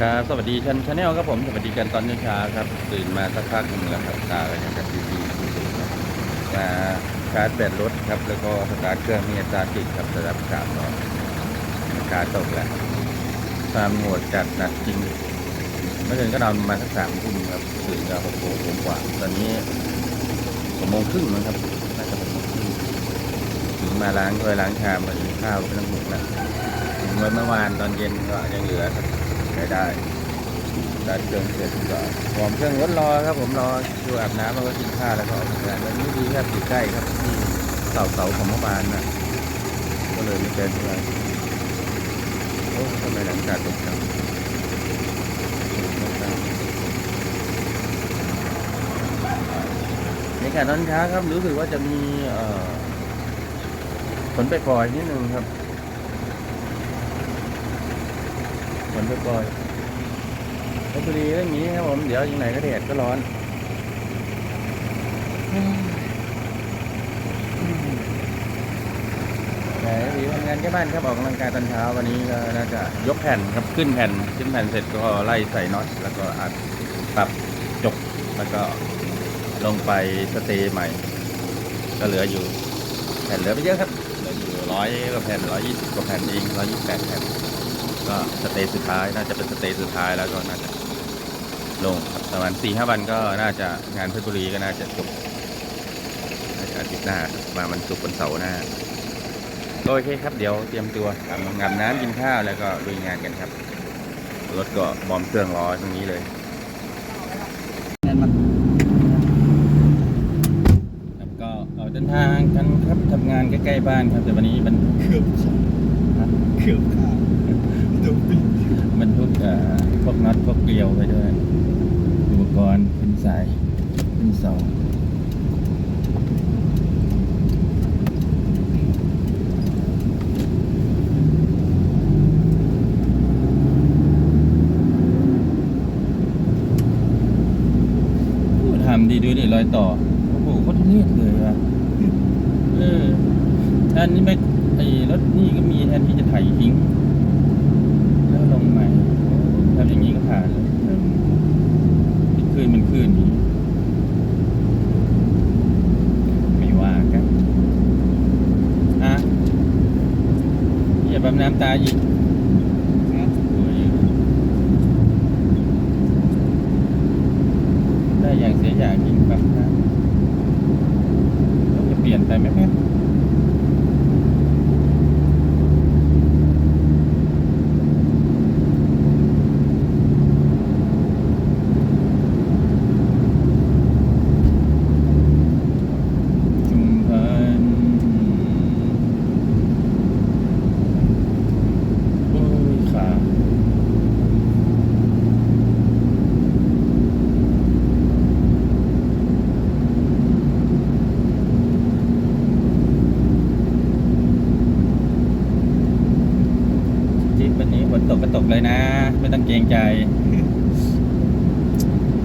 ครับ สวัสดีชันชาแนลครับผม สวัสดีกันตอนเช้าครับ ตื่นมาสักพักหนึ่งแล้วครับตาก็ยังกับดีดีมาชาร์จแบตรถครับ แล้วก็สตาร์ทเครื่องมีอัตราติดครับระดับสามร้อยอากาศตกแล้วความโหดจัดหนักจริงเมื่อคืนก็นอนมาสักสามทุ่มครับตื่นก็หกโมงกว่า ตอนนี้หกโมงครึ่งมั้งครับน่าจะหกโมงครึ่งถึงมาล้างถ้วยล้างชามมากินข้าวไม่ต้องหุงแล้วถึงเมื่อวานตอนเย็นก็ยังเหลือครับ ใช้ได้ดัดเครื่องเสร็จก็วอมเครื่องรถรอครับผมรอดูอาบน้ำแล้วก็กินข้าวแล้วก็ออกทำงานวันนี้ดีครับอยู่ใกล้ครับที่เสาเสาของเมื่อวานน่ะก็เลยไม่เจอเท่าไรโอ้ทำไมหลังจากตกจังในขณะนเช้าครับรู้สึกว่าจะมีเอ่อฝนไปปล่อยๆนิดนึงครับ ฝนไปปล่อยลพบุรีก็อย่างนี้ครับผม เดี๋ยวยังไงก็แดดก็ร้อนแต่ดีทำงานแค่บ้านครับออกกำลังกายตอนเช้าวันนี้ก็น่าจะยกแผ่นครับขึ้นแผ่น ขึ้นแผ่นเสร็จก็ไล่ใส่น็อตแล้วก็อัดปรับจกแล้วก็ลงไปสเตย์ใหม่ ก็เหลืออยู่แผ่นเหลือไม่เยอะครับเหลืออยู่ร้อยกว่าแผ่นร้อยยี่สิบกว่าแผ่นเองร้อยยี่สิบแปดแผ่น ก็สเตย์สุดท้ายน่าจะเป็นสเตย์สุดท้ายแล้วก็น่าจะลงประมาณสี่ห้าวันก็น่าจะงานเพชรบุรีก็น่าจะจบน่าจะอาทิตย์หน้ามามันศุกวันเสาร์หน้าโอเคครับเดี๋ยวเตรียมตัวอาบน้ำอาบน้ำกินข้าวแล้วก็ลุยงานกันครับ รถก็บอมเครื่องรอตรงนี้เลยครับก็ออกเดินทางกันครับทำงานใกล้ๆบ้านครับแต่วันนี้มันเกือบขาดเกือบขาวปิด บรรทุกอ่อพวกน็อตพวกเกลียวไปด้วย อุปกรณ์ขึ้นสายขึ้นเสาโอ้ทำดีดูดิรอยต่อ โอ้โหโคตรทุเรศเลยว่ะเอออันนี้ไม่ไอ้รถนี่ก็มีแทนที่จะไถทิ้ง แล้วลงใหม่ทำ อย่างนี้ก็ผ่านเลยเป็นคลื่นมันคลื่นนี้ไม่ว่ากันอะอย่าปั๊มน้ำตาอีกนะโอ้ยได้อย่างเสียอย่างจริงปั๊มน้ำต้องจะเปลี่ยนไปไหมแม่ชุมพันโอ้ยขาจิ๊บวันนี้ฝน ตกก็ตกเลยนะ ไม่ต้องเกรงใจ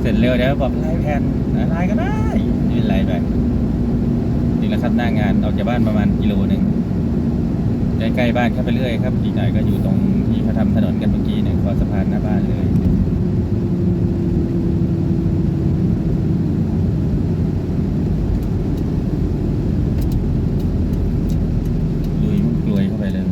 เสร็จเร็วเดี๋ยวบอกไล่แผ่นนะไล่ก็ได้ไม่เป็นไรไปจริงแล้วครับหน้างานออกจากบ้านประมาณกิโลหนึ่งใกล้ๆบ้านแค่ไปเรื่อยครับอีกหน่อยก็อยู่ตรงที่เขาทำถนนกันเมื่อกี้เนี่ยคอสะพานหน้าบ้านเลยลุยมันกลวยเข้าไปเลย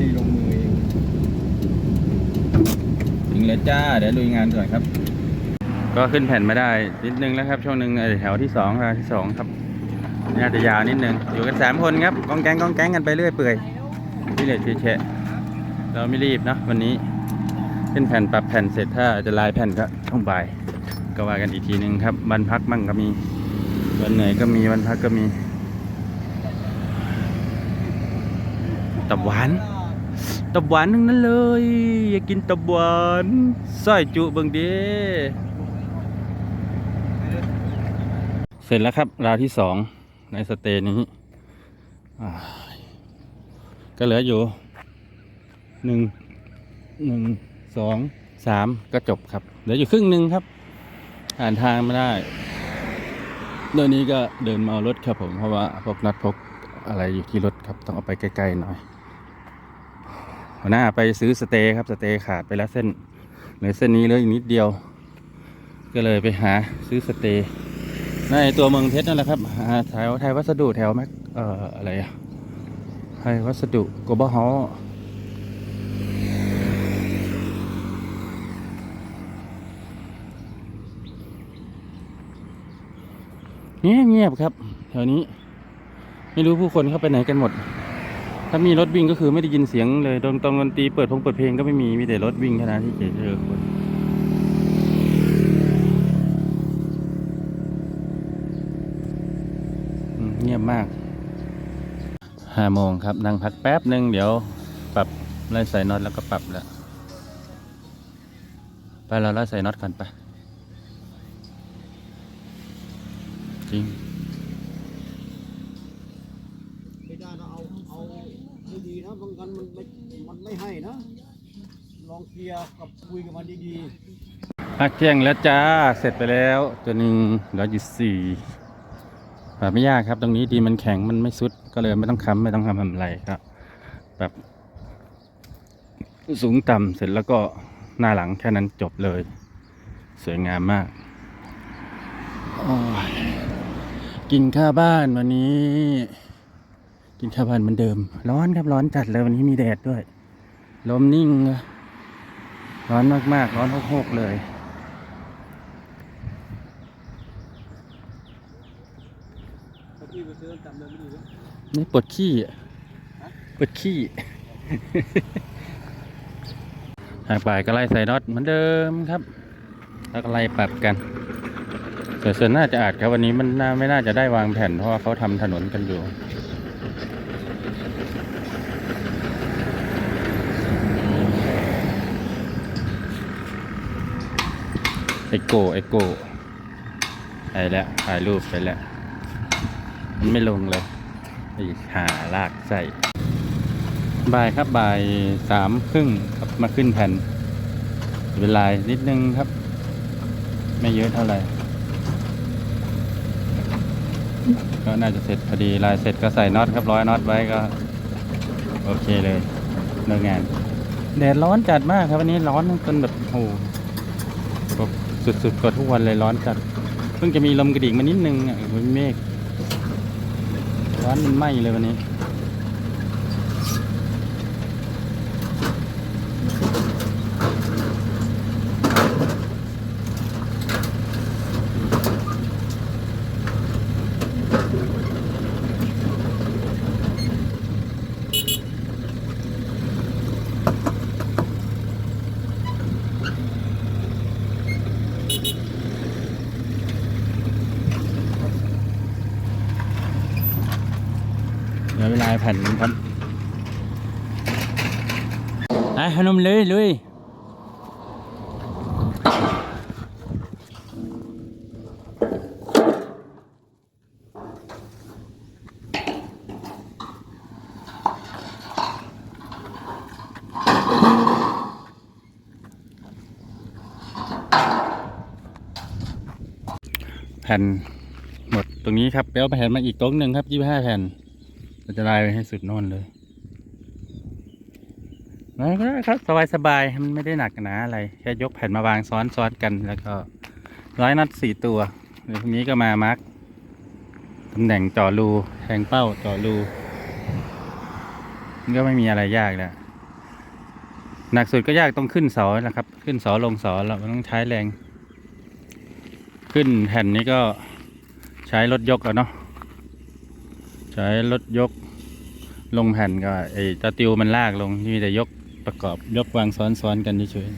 ที่ลงมือเอง ถึงแล้ว จ้า เดี๋ยวลุยงานก่อนครับ ก็ขึ้นแผ่นไม่ได้นิดนึงแล้วครับ ช่วงหนึ่งแถวที่สองราที่สองครับน่าจะยาวนิดนึง อยู่กันสามคนครับกองแกงกองแกงกันไปเรื่อยเปื่อยที่เหลือเฉะเราไม่รีบนะวันนี้ขึ้นแผ่นปรับแผ่นเสร็จถ้าจะลายแผ่นก็ช่วงบ่ายก็ว่ากันอีกทีนึงครับวันพักมั่งก็มีวันเหนื่อยก็มีวันพักก็มีตับหวาน ตับหวานทั้งนั้นเลย อยากกินตับหวานสร้อยจุเบิ่งเดีเสร็จแล้วครับ ราวที่สองในสเตย์นี้ก็เหลืออยู่หนึ่งหนึ่งสองสามก็จบครับ เหลืออยู่ครึ่งหนึ่งครับผ่านทางไม่ได้เดี๋ยวนี้ก็เดินมาเอารถครับผมเพราะว่าพกนัดพกอะไรอยู่ที่รถครับ ต้องเอาไปใกล้ๆหน่อย หัวหน้าไปซื้อสเตย์ครับสเตย์ขาดไปแล้วเส้นเหลือเส้นนี้เหลยอีกนิดเดียว ก็เลยไปหาซื้อสเตย์ในตัวเมืองเพชรนั่นแหละครับแถวไทยวัสดุแถวแม็กเอ่ออะไรอะไทยวัสดุโกบฮอลเงียบเงียบครับแถวนี้ ไม่รู้ผู้คนเข้าไปไหนกันหมด ถ้ามีรถวิ่งก็คือไม่ได้ยินเสียงเลยตรงตรงดนตรีเปิดพงเปิดเพลงก็ไม่มีมีแต่รถวิ่งเท่านั้นที่เจอคนอืมเงียบมากห้าโมงครับ นั่งพักแป๊บหนึ่งเดี๋ยวปรับไล่ใส่น็อตแล้วก็ปรับแล้ว ไปเราไล่ใส่น็อตกันไปจริง ไม่ได้นะเอาเอาให้ดีนะบางกันมันไม่มันไม่ให้นะ ลองเคลียร์กับคุยกับมันดีพักเที่ยงแล้วจ้า เสร็จไปแล้ว ตัวหนึ่งเหลืออยู่สี่ปรับไม่ยากครับ ตรงนี้ดีมันแข็งมันไม่สุด ก็เลยไม่ต้องค้ำไม่ต้องทำอะไรครับ แบบสูงต่ำเสร็จแล้วก็หน้าหลังแค่นั้นจบเลย สวยงามมาก กินข้าวบ้านวันนี้ กินข้าวบ้านเหมือนเดิม ร้อนครับร้อนจัดเลยวันนี้มีแดดด้วย ลมนิ่งเลย ร้อนมากๆ ร้อนโหกๆเลยๆถ้าพี่ไปซื้อจำเลยไม่ดีนะนี่ปวดขี้อะปวดขี้หากบ่ายก็ไล่ใส่น็อตเหมือนเดิมครับ แล้วก็ไล่ปรับกันส่วนส่วนน่าจะอาจครับวันนี้มันน่าไม่น่าจะได้วางแผ่นเพราะว่าเขาทำถนนกันอยู่ เอ็กโกเอ็กโกไปแล้วถ่ายรูปไปแล้วมันไม่ลงเลยไอหาลากใส่บ่ายครับบ่ายสามครึ่งครับมาขึ้นแผ่นเวลานิดนึงครับ ไม่เยอะเท่าไหร่ก็น่าจะเสร็จพอดีลายเสร็จก็ใส่น็อตครับร้อยน็อตไว้ก็ โอเคเลยเลิกงานแดดร้อนจัดมากครับวันนี้ร้อนจนแบบโอ้ สุดๆกว่าทุกวันเลยร้อนจัด เพิ่งจะมีลมกระดิ่งมานิดนึงอะมันเมฆร้อนมันไหม้เลยวันนี้ เดี๋ยแผ่นนึงครับไอ้ขนมเลยลุยแผ่นหมดตรงนี้ครับไปเอาแผ่นมาอีกโต๊ะหนึ่งครับยี่ห้าแผ่น เราจะไล่ไปให้สุดโน่นเลยแล้วก็ได้ครับสบายสบายๆมันไม่ได้หนักหนาอะไร แค่ยกแผ่นมาวางซ้อนซ้อนกัน แล้วก็ร้อยนัดสี่ตัวเดี๋ยวนี้ก็มามาร์กตำแหน่งเจ่อรูแทงเป้าเจ่อรูมันก็ไม่มีอะไรยากแล้วหนักสุดก็ยากต้องขึ้นเสาแหละครับ ขึ้นเสาลงเสาเราต้องใช้แรง ขึ้นแผ่นนี้ก็ใช้รถยกแล้วเนาะ ใช้รถยกลงแผ่นก็ไอ้ตะติวมันลากลงที่มีแต่ยกประกอบยกวางซ้อนๆกันเฉย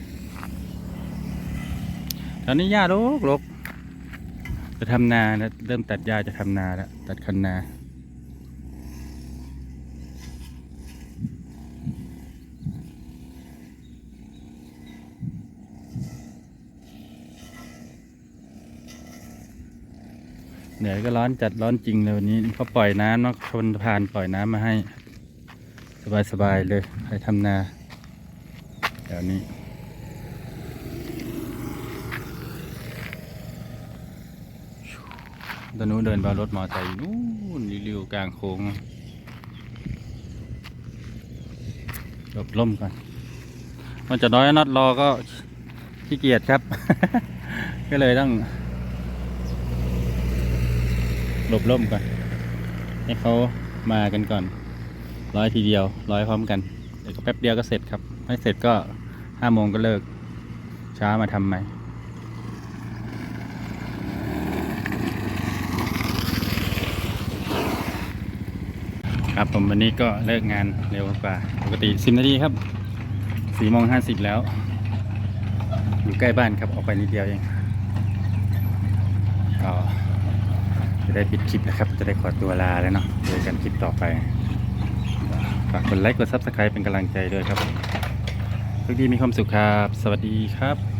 ๆตอนนี้หญ้าลกรกจะทำนาแล้วเริ่มตัดหญ้าจะทำนาแล้วตัดคันนา นื่อยก็ร้อนจัดร้อนจริงเลยวันนี้เขาปล่อยน้ำนอกชนผ่านปล่อยน้ำมาให้ สบายสบายเลยใครทำนาแถวนี้ตอนนู้นเดินไปรถมอไซค์นู้นริวๆกลางโค้งหลบล่มก่อนมันจะน้อยนัดรอก็ขี้เกียจครับ ก็เลยต้อง หลบล่มก่อน ให้เขามากันก่อน ร้อยทีเดียว ร้อยพร้อมกันเดี๋ยวก็แป๊บเดียวก็เสร็จครับ ไม่เสร็จก็ห้าโมงก็เลิก ช้ามาทำใหม่ครับผมวันนี้ก็เลิกงานเร็วกว่าปกติสิบนาทีครับสี่โมงห้าสิบแล้ว อยู่ใกล้บ้านครับออกไปนิดเดียวเองก็ จะได้ปิดคลิปนะครับ จะได้ขอตัวลาแล้วเนาะเจอกันคลิปต่อไปฝากกดไลค์กด Subscribe เป็นกำลังใจด้วยครับทุกทีมีความสุขครับ สวัสดีครับ